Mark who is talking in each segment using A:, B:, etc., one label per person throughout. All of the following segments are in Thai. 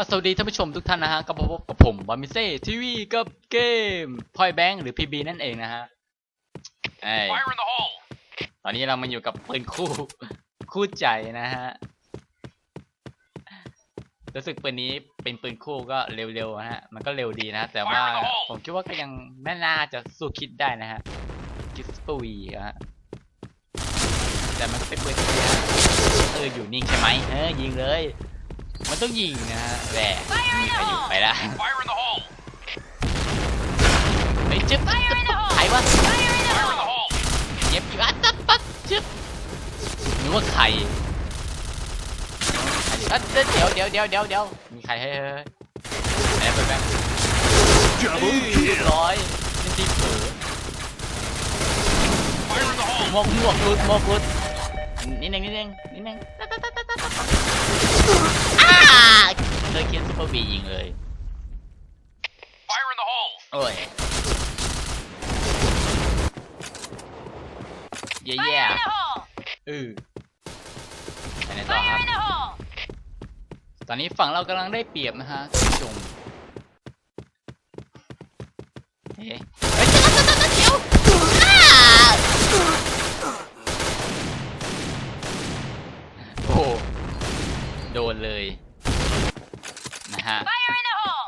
A: อะสวัสดีท่านผู้ชมทุกท่านนะฮะก็พบกับผมบามิเซ่ทีวีกับเกมพอยแบงค์หรือ PB นั่นเองนะฮะเอ้ย
B: Fire in the hole!
A: ตอนนี้เรามาอยู่กับปืนคู่คู่ใจนะฮะรู้สึกปืนนี้เป็นปืนคู่ก็เร็วๆนะฮะมันก็เร็วดีนะ แต่ว่าผมคิดว่าก็ยังไม่น่าจะสู้คิดได้นะฮะคิดสวีอะฮะแต่มันก็เป็นปืนที่ฮะเอออยู่นิ่งใช่ไหมเออยิงเลย มันต้องยิงนะฮะแหละไปอยู่ไปละ
B: Fire in the hole!
A: เฮ้ยจึ๊บจึ๊บจึ๊บใครวะ
B: Fire in the hole!
A: เย็บอยู่อะตับปั๊บจึ๊บนึกว่าใครอะเดี๋ยวเดี๋ยวเดี๋ยวเดี๋ยวเดี๋ยวมีใครให้เฮ้ยไหนไปแบงค์
C: Double
A: เรียบ
C: kill.
A: ร้อยนี่ตีเผลอ
B: Fire in the hole!
A: หมวกหมวกรุดหมวกรุดนิดนึงนิดนึงนิดนึงอ้า เคยเขียนซุปเปอร์บียิงเลย
B: Fire in the hole!
A: โอ้ยเย่เย่
B: Fire in the hole!
A: เออไปไหนต่อครับ
B: Fire in the hole!
A: ตอนนี้ฝั่งเรากำลังได้เปรียบนะฮะคุณผู้ชมเฮ้ยเฮ้ยเดี๋ยวอ้าโอ้โหโดนเลย นะฮะ
B: Fire in the hole!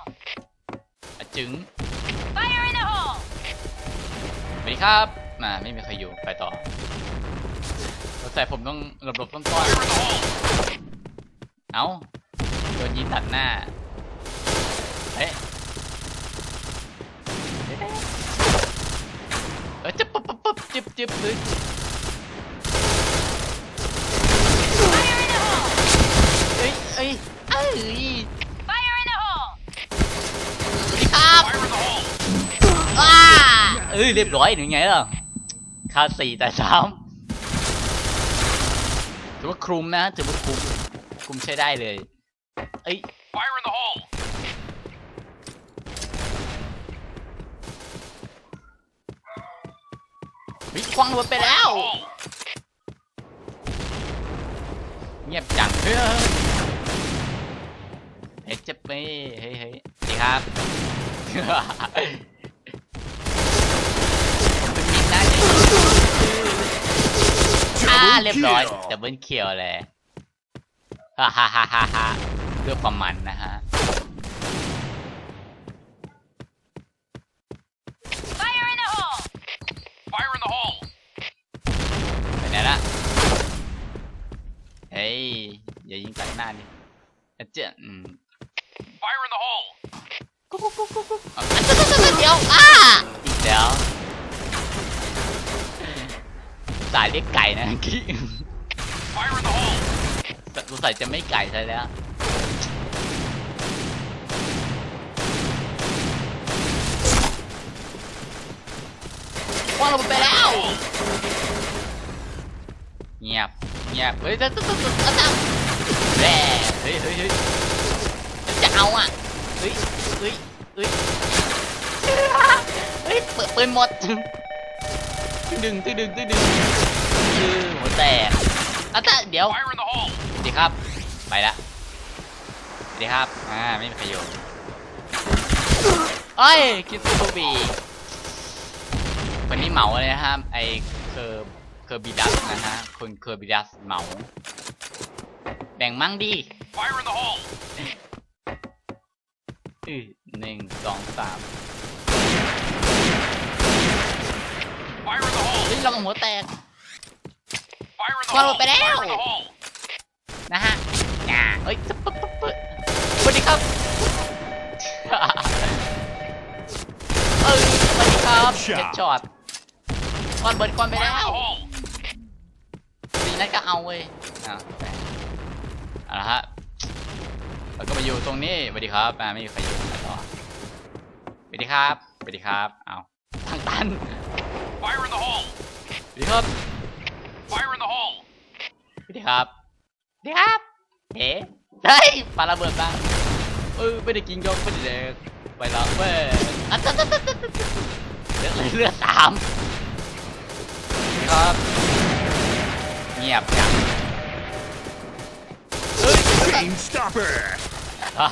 A: อะจึง
B: Fire in the hole!
A: สวัสดีครับมาไม่มีใครอยู่ไปต่อสงสัยผมต้องหลบๆต้น
B: Fire in the hole!
A: ๆเอ้าโดนยิงตัดหน้า เฮ้ยเออจะปุ๊บปุ๊บปุ๊บจิบจิบเลย
B: Fire in the hole!
A: เอ้ยเอ้ยเอ้ย
B: Fire in the hole!
A: สวัสดีครับ
B: Fire in the hole!
A: ว้าเอ้ยเรียบร้อยหนึ่งไงล่ะคาสี่แต่สามถือว่าคลุมนะถือว่าคลุมคลุมใช้ได้เลยเอ้ย
B: Fire in the hole!
A: วิควังหมดไปแล้ว
B: Hole!
A: เงียบจังเฮ้ย เฮ้ยเจ็บไปเฮ้ยเฮ้ยสวัสดีครับ ผมเป็นมิกนะเนี่ยอ่า
C: Double
A: เรียบร้อย
C: kill.
A: ดับเบิลเคียวเลยฮ่าฮ่าฮ่าฮ่าฮ่าเพื่อความมันนะฮะ
B: Fire in the hole! Fire in the hole!
A: ไปไหนละเฮ้ยอย่ายิงตัดหน้าดิอาจจะอืม
B: Fire in the hole!
A: เอาอันเดี๋ยวอ้าอีกแล้วสายเรียกไก่นะเมื่อกี้
B: Fire in the hole!
A: สงสัยจะไม่ไก่ใช่แล้วว่าเราไปแล้ว เงียบเงียบเฮ้ยเฮ้ยเฮ้ยเฮ้ย เอาอะเฮ้ยเฮ้ยเฮ้ยเฮ้ยเปิดปืนหมดตึ้งดึงตึ้งดึงตึ้งดึงคือหัวแตกอะแต่เดี๋ยว
B: Fire in the hole!
A: สวัสดีครับ ไปละสวัสดีครับ อ่า ไม่มีประโยชน์เอ้ยคิดซูเปอร์บีวันนี้เหมาเลยนะครับไอเคอร์เคอร์บิดัสนะฮะคนเคอร์บิดัสเหมา แบ่งมั่งดิ หนึ่งสองสาม
B: Fire in the hole!
A: เฮ้ยเราหัวแตก
B: Fire in the
A: Follow
B: hole!
A: ไปแล้ว
B: Fire in the hole!
A: นะฮะอ่าเอ้ยจะปึ๊บปึ๊บปึ๊บสวัสดีครับเอ้ยสวัสดีครับเจ็ดช็อตควันเบิร์ดควันไป
B: Fire
A: แล้
B: in
A: ว
B: the hole!
A: สีนั้นก็เอาเว้ยอะเอาละฮะ แล้วก็มาอยู่ตรงนี้สวัสดีครับอ่าไม่มีใครอยู่ไปต่อสวัสดีครับสวัสดีครับเอาทางตัน
B: Fire in the hole!
A: สวัสดีครับ
B: Fire in the hole!
A: สวัสดีครับสวัสดีครับเอ๊ะเฮ้ยปาระเบิดมาเออไม่ได้กินยกไม่ได้เด็กไปละเว้ยอะตัดตัดตัดตัดตัดเลือดเลือดสามครับ เงียบจังเฮ้ย
C: Chain stopper.
A: ฮ่า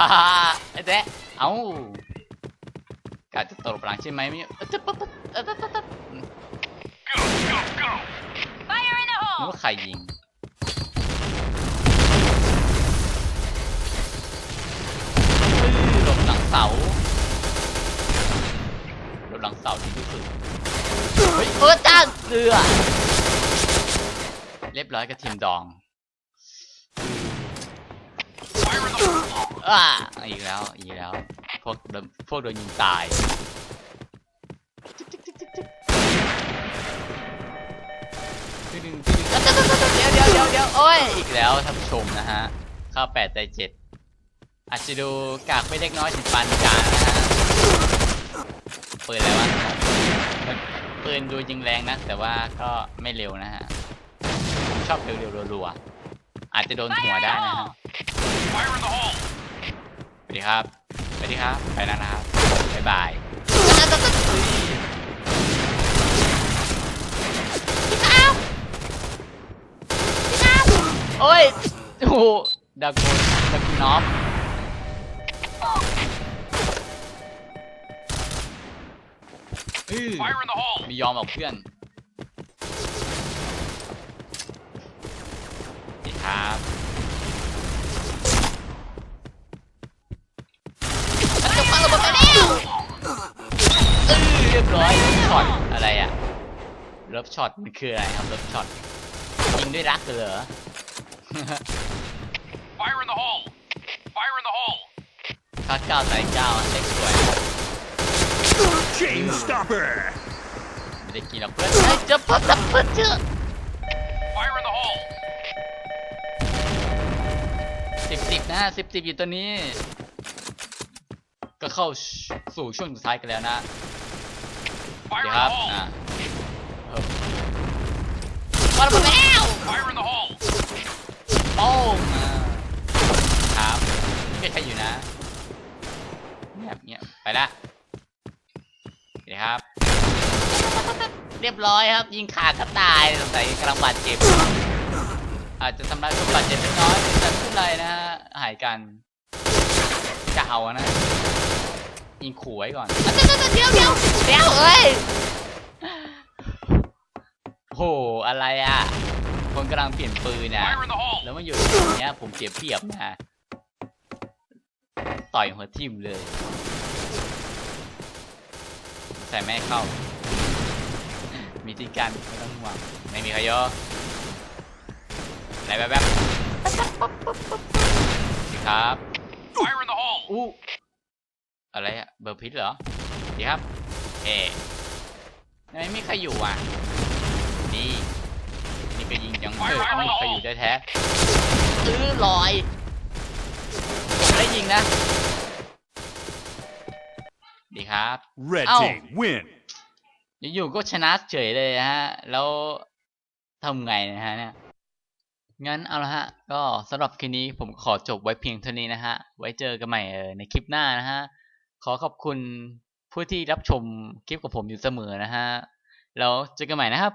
A: ไอ้แจ๊ะเอ้าการจะตลบหลังใช่ไหมไม่เอ้ยจะปั๊บปั๊บเอ้ยปั๊บปั๊บปั๊บ
B: Go, go, go.
D: Fire in the
A: นึก
D: hole!
A: ว่าใครยิงอื้อหลบหลังเสาหลบหลังเสาดีที่สุด เฮ้ยเออจ้าเรือ เรียบร้อยกับทีมดอง
B: Fire in the hole.
A: อ่าอีกแล้วอีกแล้ว พวกโดนพวกโดนยิงตายตึ๊ดตึ๊ดตึ๊ดตึ๊ดเดี๋ยวเดี๋ยวเดี๋ยวเดี๋ยวโอ้ยอีกแล้วท่านผู้ชมนะฮะข้าวแปดใจเจ็ดอาจจะดูกากไปเล็กน้อยถึงปานกลางนะฮะปืนอะไรวะปืนดูยิงแรงนะ แต่ว่าก็ไม่เร็วนะฮะชอบเร็วๆรัวๆอาจจะโดนหัวได้นะฮะ
B: Fire in the hole.
A: ส วัสดีครับสวัสดีครับ ไปแล้วนะครับบ๊ายบายโอ้ยโอ้โหดักโกนดักน็อปอื้อ
B: Fire in the hole.
A: มียอมออกเพื่อนสวัสดีครับ เลิฟช็อตมันคืออะไรครับเลิฟช็อตยิงด้วยรักเหรอ
B: Fire in the hole. Fire in the hole.
A: คัดเก้าใส่เก้าเซ็กสวย
C: Chain stopper.
A: ไม่ได้กินหรอกเพื่อนเฮ้ยเจะพัดเพื่อนเจอ
B: Fire in the hole.
A: สิบสิบนะสิบสิบอยู่ตัวนี้ ก็เข้าสู่ช่วงสุดท้ายกันแล้วนะ
B: Fire
A: เดี๋
B: in
A: ยวค
B: the
A: รับ
B: hole.
A: อ่าเพิ่ม มาแล้วแล้ว
B: Fire in the hole.
A: โป้งอ่าครับไม่มีใครอยู่นะเงียบเงียบไปละเดี๋ยวครับ เรียบร้อยครับ ยิงขาก็ตายสงสัยกำลังบาดเจ็บ อาจจะทำร้ายคนบาดเจ็บเล็กน้อยแต่ไม่เป็นไรนะฮะหายกันจะเอาอะนะยิงขู่ไว้ก่อน เดี๋ยวเดี๋ยวเดี๋ยวเอ้ย โห อะไรอะ คนกำลังเปลี่ยนปืนนะ
B: Fire in the hole.
A: แล้วมาอยู่ตรงเนี้ยผมเสียเปรียบนะ ต่อยหัวทิ่มเลย ใส่แม่ให้เข้า มีที่กันไม่ต้องห่วงไม่มีใครยอไหนแบบแบบสิครับ
B: Fire in the hole.
A: อู้อะไรอะเบอร์พิษเหรอดีครับ เอ๊ะทำไมไม่มีใครอยู่อะ นี่นี่ก็ยิงยังไม่ไม่มีใครอยู่แท้ๆอื้อลอยผมได้ยิงนะ ดีครับ
C: Red
A: Ow.
C: team win.
A: อยู่ๆก็ชนะเฉยเลยฮะ แล้วทำไงนะฮะเนี่ย งั้นเอาละฮะ ก็สำหรับคลิปนี้ผมขอจบไว้เพียงเท่านี้นะฮะ ไว้เจอกันใหม่เออในคลิปหน้านะฮะ ขอขอบคุณผู้ที่รับชมคลิปกับผมอยู่เสมอนะฮะ แล้วเจอกันใหม่นะครับ